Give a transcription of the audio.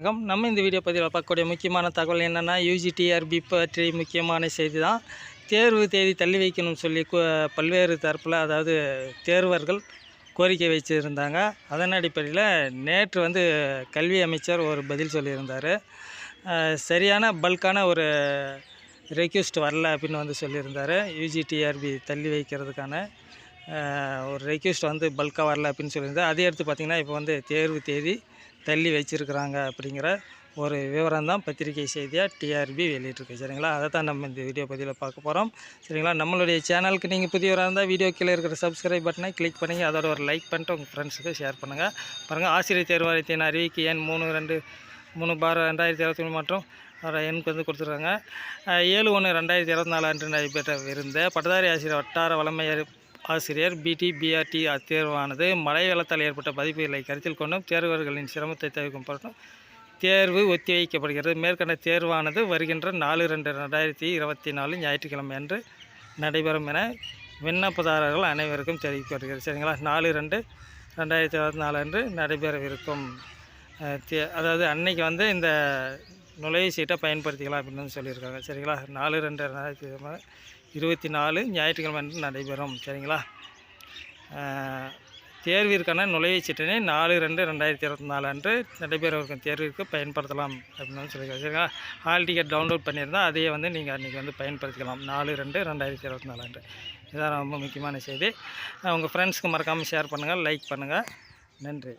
வணக்கம். நம்ம இந்த வீடியோ பதிவில் பார்க்கக்கூடிய முக்கியமான தகவல் என்னென்னா யூஜிடிஆர்பி பற்றி முக்கியமான செய்தி தான் தேர்வு தேதி தள்ளி வைக்கணும்னு சொல்லி கு- பல்வேறு தரப்பில் அதாவது தேர்வர்கள் கோரிக்கை வச்சுருந்தாங்க. அதன் அடிப்படையில் நேற்று வந்து கல்வி அமைச்சர் ஒரு பதில் சொல்லியிருந்தார். சரியான பல்கான ஒரு ரெக்யூஸ்ட் வரல அப்படின்னு வந்து சொல்லியிருந்தார். யூஜிடிஆர்பி தள்ளி வைக்கிறதுக்கான ஒரு ரெக்வெஸ்ட் வந்து பல்காக வரல அப்படின்னு சொல்லியிருந்தேன் அதே எடுத்து பார்த்திங்கன்னா இப்போ வந்து தேர்வு தேதி தள்ளி வச்சுருக்கிறாங்க அப்படிங்கிற ஒரு விவரம் தான் பத்திரிகை செய்தியாக டிஆர்பி வெளியிட்டிருக்கு. சரிங்களா? அதை தான் நம்ம இந்த வீடியோ பதிவில் பார்க்க போகிறோம் சரிங்களா? நம்மளுடைய சேனலுக்கு நீங்கள் புதியவராக இருந்தால் வீடியோ கீழே இருக்கிற சப்ஸ்கிரைப் பட்டனை கிளிக் பண்ணி அதோட ஒரு லைக் பண்ணிட்டு உங்கள் ஃப்ரெண்ட்ஸுக்கு ஷேர் பண்ணுங்கள் பாருங்கள் ஆசிரியர் தேர்வாரியத்தின் அறிவிக்கு எண் மூணு ரெண்டு மூணு பார் ரெண்டாயிரத்தி இருபத்தி மூணு மற்றும் அதோட எண்ணுக்கு வந்து கொடுத்துருக்காங்க. ஏழு ஒன்று ரெண்டாயிரத்தி இருபத்தி நாலு அன்று நடைபெற்ற இருந்த பட்டதாரி ஆசிரியர் வட்டார வளமை ஆசிரியர் பிடி பிஆர்டி தேர்வானது மழை வெள்ளத்தால் ஏற்பட்ட பாதிப்புகளை கருத்தில் கொண்டும் தேர்வர்களின் சிரமத்தை தவிர்க்கும் பொருட்டும் தேர்வு ஒத்திவைக்கப்படுகிறது. மேற்கண்ட தேர்வானது வருகின்ற நாலு ரெண்டு ரெண்டாயிரத்தி இருபத்தி நாலு ஞாயிற்றுக்கிழமை அன்று நடைபெறும் என விண்ணப்பதாரர்கள் அனைவருக்கும் தெரிவிக்கப்படுகிறது. சரிங்களா? நாலு ரெண்டு ரெண்டாயிரத்தி இருபத்தி நாலு அன்று நடைபெறவிருக்கும் தே அதாவது அன்னைக்கு வந்து இந்த நுழைவு சீட்டை பயன்படுத்திக்கலாம் அப்படின்னு சொல்லியிருக்காங்க. சரிங்களா? நாலு ரெண்டு ரெண்டாயிரத்தி இருபத்தி நாலு ஞாயிற்றுக்கிழமை அன்று நடைபெறும் சரிங்களா? தேர்விற்கான நுழைவுச் சீட்டினை நாலு ரெண்டு ரெண்டாயிரத்தி இருபத்தி நாலு அன்று நடைபெறவிருக்கும் தேர்விற்கு பயன்படுத்தலாம் அப்படின்னு சொல்லியிருக்காங்க சரிங்களா? ஹால் டிக்கெட் டவுன்லோட் பண்ணியிருந்தால் அதையே வந்து நீங்கள் அன்றைக்கி வந்து பயன்படுத்திக்கலாம் நாலு ரெண்டு ரெண்டாயிரத்தி இருபத்தி நாலு அன்று. இதுதான் ரொம்ப முக்கியமான செய்தி. உங்கள் ஃப்ரெண்ட்ஸ்க்கு மறக்காமல் ஷேர் பண்ணுங்கள் லைக் பண்ணுங்கள் நன்றி.